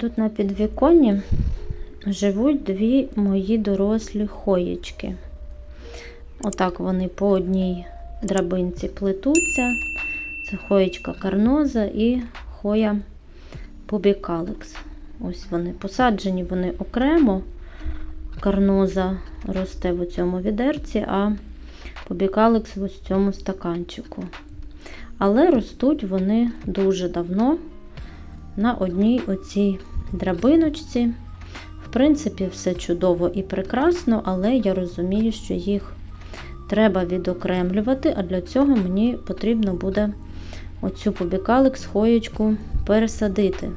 Отут на підвіконні живуть дві мої дорослі хоєчки. Отак вони по одній драбинці плетуться. Це хоєчка карноза і хоя пубікалекс. Ось вони посаджені вони окремо. Карноза росте в цьому відерці, а пубікалекс в цьому стаканчику. Але ростуть вони дуже давно на одній оцій драбиночці. В принципі, все чудово і прекрасно, але я розумію, що їх треба відокремлювати, а для цього мені потрібно буде оцю побікалик хоєчку пересадити,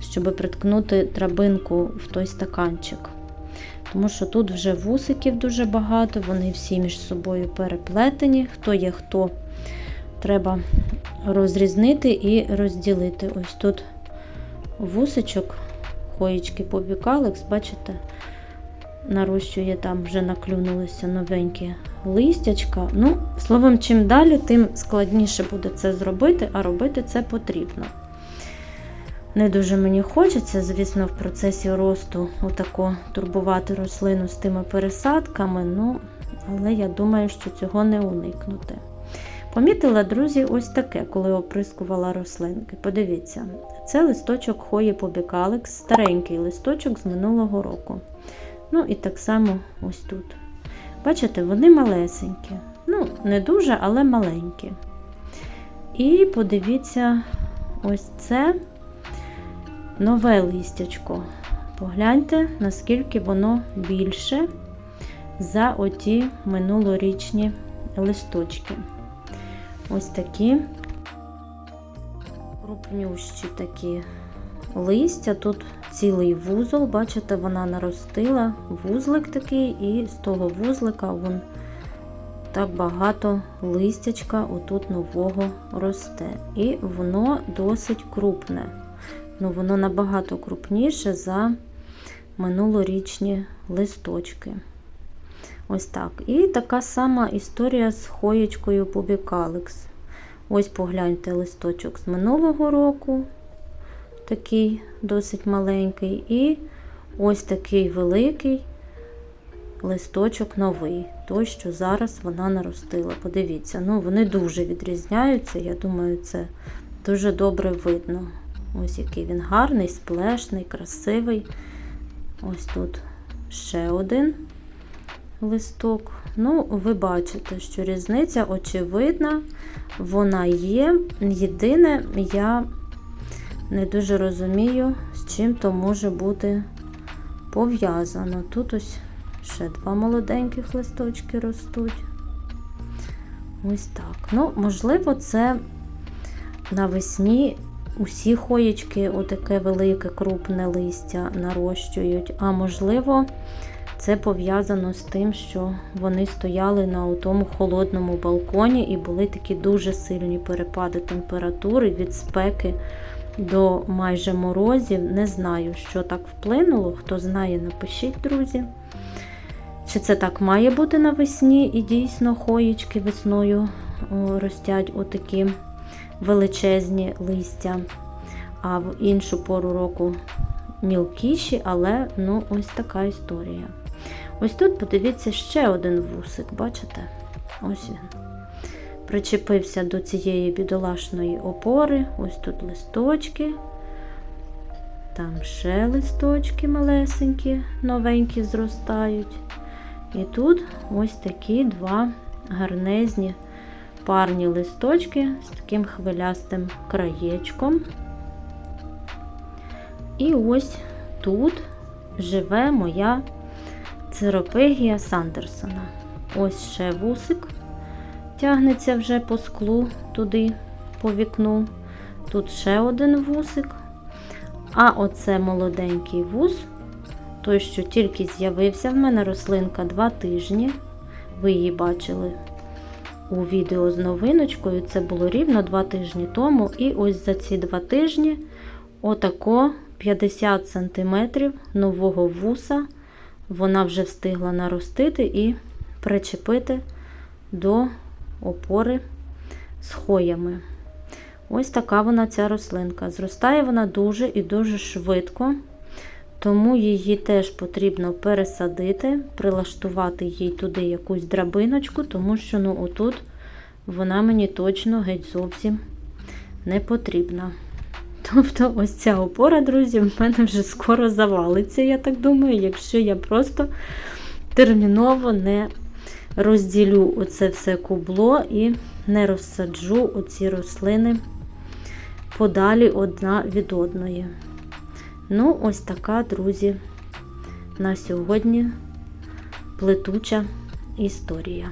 щоб приткнути драбинку в той стаканчик. Тому що тут вже вусиків дуже багато, вони всі між собою переплетені. Хто є хто, треба розрізнити і розділити. Ось тут вусичок, хоєчки побікалекс, бачите, нарощує там, вже наклюнулися новенькі листячка. Ну, словом, чим далі, тим складніше буде це зробити, а робити це потрібно. Не дуже мені хочеться, звісно, в процесі росту отако турбувати рослину з тими пересадками, ну, але я думаю, що цього не уникнути. Помітила, друзі, ось таке, коли оприскувала рослинки. Подивіться, це листочок хої побікалекс, старенький листочок з минулого року. Ну і так само ось тут. Бачите, вони малесенькі. Ну, не дуже, але маленькі. І подивіться, ось це нове листячко. Погляньте, наскільки воно більше за оті минулорічні листочки. Ось такі крупнющі такі листя. Тут цілий вузол, бачите, вона наростила вузлик такий, і з того вузлика вон так багато листячка отут нового росте. І воно досить крупне. Ну, Воно набагато крупніше за минулорічні листочки. Ось так. І така сама історія з хоєчкою Пубікалекс. Ось погляньте листочок з минулого року, такий досить маленький, і ось такий великий листочок новий, той, що зараз вона наростила. Подивіться, ну вони дуже відрізняються. Я думаю, це дуже добре видно. Ось який він гарний, сплешний, красивий. Ось тут ще один листок. Ну, ви бачите, що різниця очевидна, вона є. Єдине, я не дуже розумію, з чим то може бути пов'язано. Тут ось ще два молоденьких листочки ростуть. Ось так. Ну, можливо, це навесні усі хоєчки, отаке велике крупне листя нарощують, а можливо, це пов'язано з тим, що вони стояли на тому холодному балконі і були такі дуже сильні перепади температури від спеки до майже морозів. Не знаю, що так вплинуло. Хто знає, напишіть, друзі. Чи це так має бути навесні, і дійсно хоєчки весною ростять отакі величезні листя, а в іншу пору року мілкіші, але ну, ось така історія. Ось тут, подивіться, ще один вусик, бачите? Ось він. Причепився до цієї бідолашної опори. Ось тут листочки. Там ще листочки малесенькі, новенькі зростають. І тут ось такі два гарнезні парні листочки з таким хвилястим краєчком. І ось тут живе моя циропегія Сандерсона. Ось ще вусик тягнеться вже по склу туди, по вікну. Тут ще один вусик. А оце молоденький вус, той, що тільки з'явився в мене рослинка два тижні. Ви її бачили у відео з новиночкою. Це було рівно два тижні тому. І ось за ці два тижні отако 50 см нового вуса вона вже встигла наростити і причепити до опори з хоями. Ось така вона ця рослинка. Зростає вона дуже і дуже швидко, тому її теж потрібно пересадити, прилаштувати їй туди якусь драбиночку, тому що ну, отут вона мені точно геть зовсім не потрібна. Тобто, ось ця опора, друзі, в мене вже скоро завалиться, я так думаю, якщо я просто терміново не розділю оце все кубло і не розсаджу оці рослини подалі одна від одної. Ну, ось така, друзі, на сьогодні плетуча історія.